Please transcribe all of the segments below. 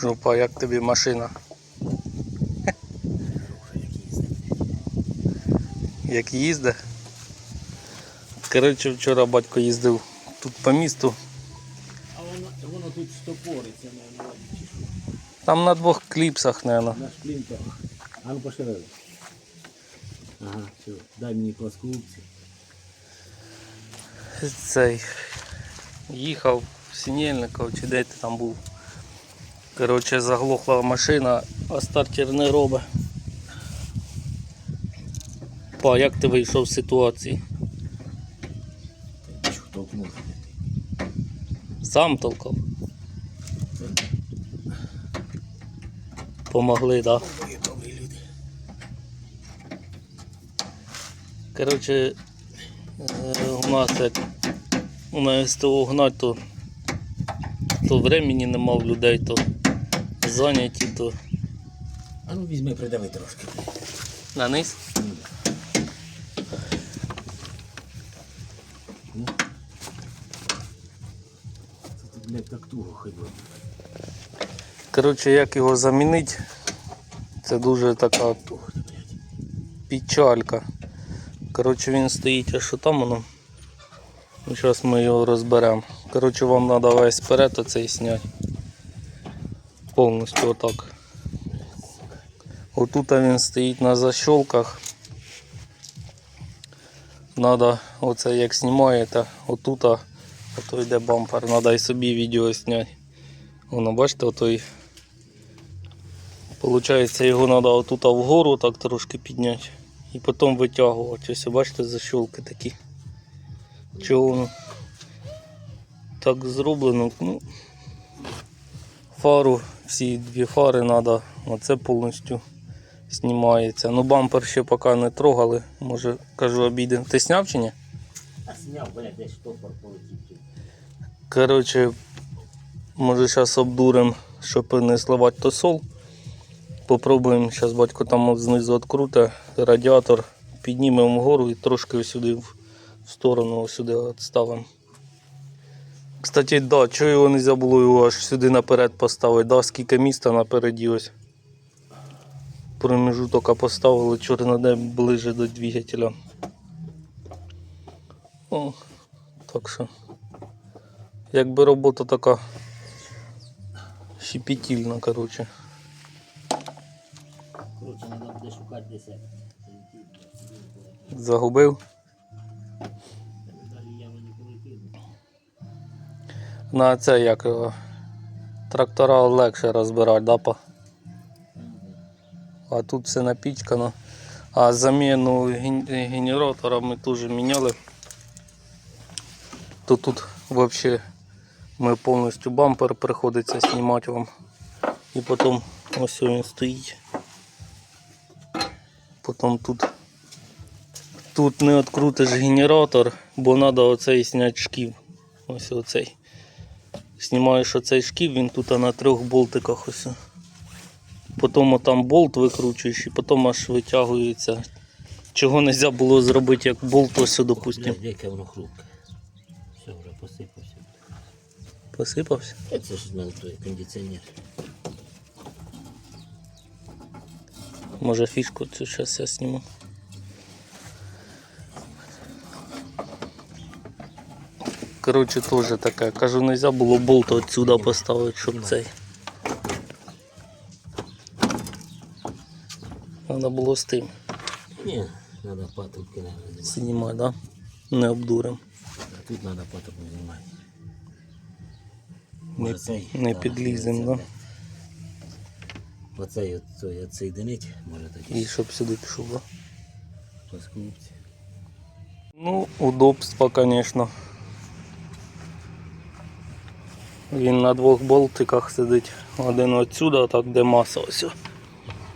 Жопа, як тобі машина? Як їздить? Коротше, вчора батько їздив тут по місту. А воно, воно тут стопориться що? Там на двох кліпсах, мабуть. На шплінтах. А ну пошири. Ага, все. Дай мені плоскоубці. Цей їхав в Сінєльников чи де ти там був. Коротше, заглохла машина, а стартер не робить. Па, як ти вийшов з ситуації? Сам толкав. Помогли, так? Да? Коротше, е, у нас як на СТО гнать, то, то времени нема в людей, то зайняті, то А ну візьми, придави трошки. на низ. Ну. Це блядь, так туго ходив. Коротше, як його замінити, це дуже така печалька. Коротше, він стоїть аж там воно. Зараз ми його розберемо. Коротше, вам треба весь перед оцей зняти. Повністю отак. Отут він стоїть на защолках. Надо оце як знімаєте, а ото йде бампер, треба і собі відео зняти. Воно бачите, отой. Получається, його треба отут вгору так трошки підняти і потім витягувати. Ось бачите, защолки такі. Чого воно так зроблено? Ну, фару, всі дві фари треба, оце повністю знімається. Ну бампер ще поки не трогали, може кажу обійдемо. Ти сняв чи ні? А сняв, блядь, десь штопор полетів. Коротше, може зараз обдуримо, щоб не сливати тосол. Попробуємо, зараз батько там знизу відкруте, радіатор піднімемо вгору і трошки сюди в в сторону сюди відставимо. Кстати, да, чого його не можна було його аж сюди наперед поставити, да, скільки міста напереді ось. Проміжуток поставили, чорне де ближе до двигателя. О, так що. Якби робота така щепетільна, коротше. Коротше, треба буде шукати десь. як. Загубив. На це як його. Трактора легше розбирати, да? А тут все напічкано. А заміну генератора ми теж міняли. То тут взагалі ми повністю бампер приходиться знімати вам. І потім ось він стоїть. Потім тут. Тут не відкрутиш генератор, бо треба оцей зняти шків. Ось оцей. Знімаєш оцей шків, він тут на трьох болтиках ось. Потім там болт викручуєш і потім аж витягується. Чого не можна було зробити, як болт ось, допустимо. Яке воно хрупке. Все, вже посипався. Посипався. Це ж на той кондиціонер. Може фішку цю зараз я зніму. Коротше, теж таке. Кажу, не можна було болт отсюда поставити, щоб цей. Треба було з тим. Ні, треба патрубки наверное, знімати. Знімати, да? Не обдурим. А тут треба патрубки знімати. Не, Може, цей, не да, підлізем, оце, да? Оцей от, цей відсоєдинить, може тоді І щоб сюди пішов, да? плоскоубці. Ну, удобство, звісно. Він на двох болтиках сидить. Один отсюда, так де маса ось.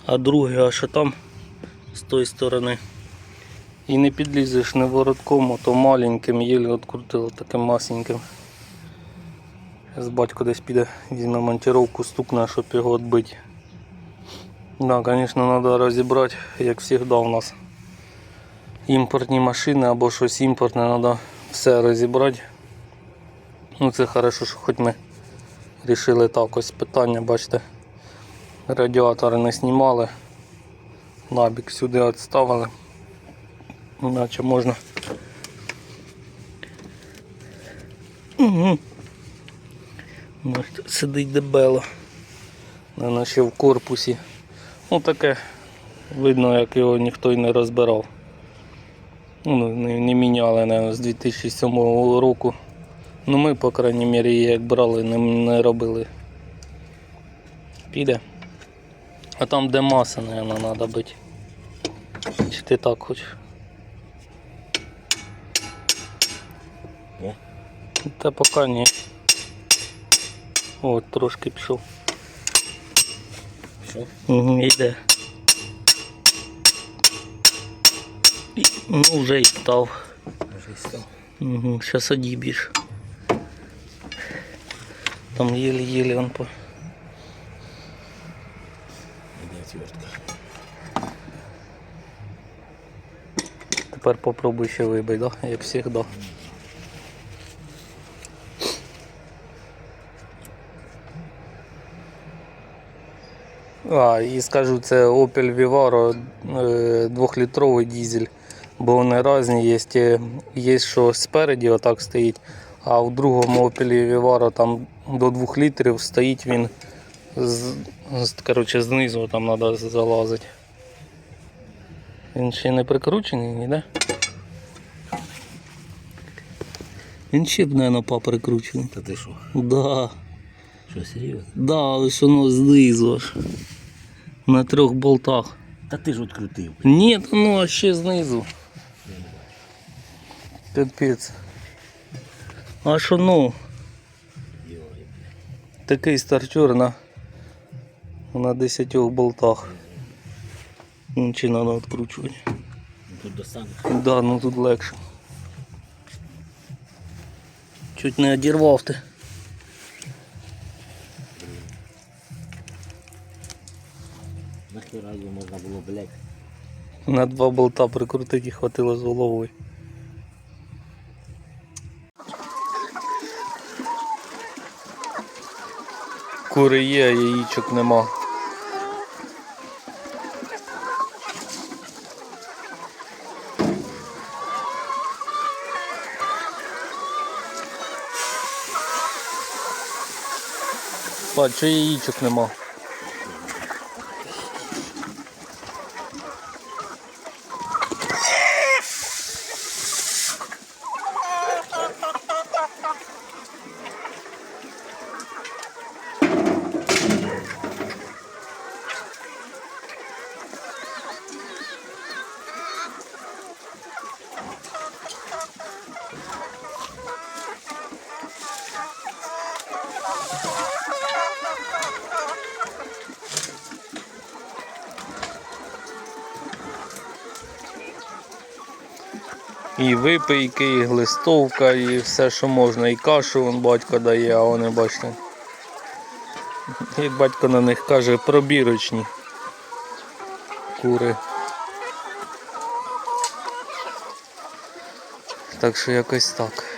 А другий аж там з тої сторони. І не підлізеш не воротком, а то маленьким, єлі відкрутило таким масеньким. Зараз батько десь піде, візьме монтировку, стукне, щоб його відбити. Да, звісно, треба розібрати, як завжди у нас імпортні машини або щось імпортне, треба все розібрати. Ну це хорошо, що хоч ми вирішили так ось питання, бачите. Радіатори не знімали. Набік сюди відставили. Іначе можна. Угу. Сидить дебело. Ще в корпусі. Ну таке видно, як його ніхто й не розбирав. Ну, не, не міняли, наверно, з 2007 року. Ну ми, по крайній мірі, її як брали, не, не робили. Піде. А там де маса, наверное, треба бити. Чи ти так хочеш? Ні? Та поки ні. От, трошки пішов. Що? Угу, йде. Ну, вже і став. Може і став. Угу, зараз одіб'єш. Там єлі-єлі он по. Іде отвертка. Тепер попробуй ще вибий, да? як завжди. А, і скажу, це Opel Vivaro е, двохлітровий дизель, бо вони різні, є, є що спереді отак стоїть, а в другому Opel Vivaro там до 2 літрів стоїть він з, коротше, знизу там треба залазити. Він ще не прикручений, ні, да? Він ще б, мабуть, поприкручений. Та ти що? Да. Що, серйозно? Да, але ж воно знизу аж. На трьох болтах. Та ти ж відкрутив. Ні, ну а ще знизу. Капець. А що ну? Такий стартер на, на 10 болтах. Ну, чи треба відкручувати? Тут достанеш. Да, ну тут легше. Чуть не одірвав ти. Нахера його можна було, блядь. На два болта прикрутити і хватило з головою. Кури є, а яїчок нема. Па, чого яєчок нема? І випийки, і глистовка, і все, що можна. І кашу вон батько дає, а вони бачите. Як батько на них каже, пробірочні кури. Так що якось так.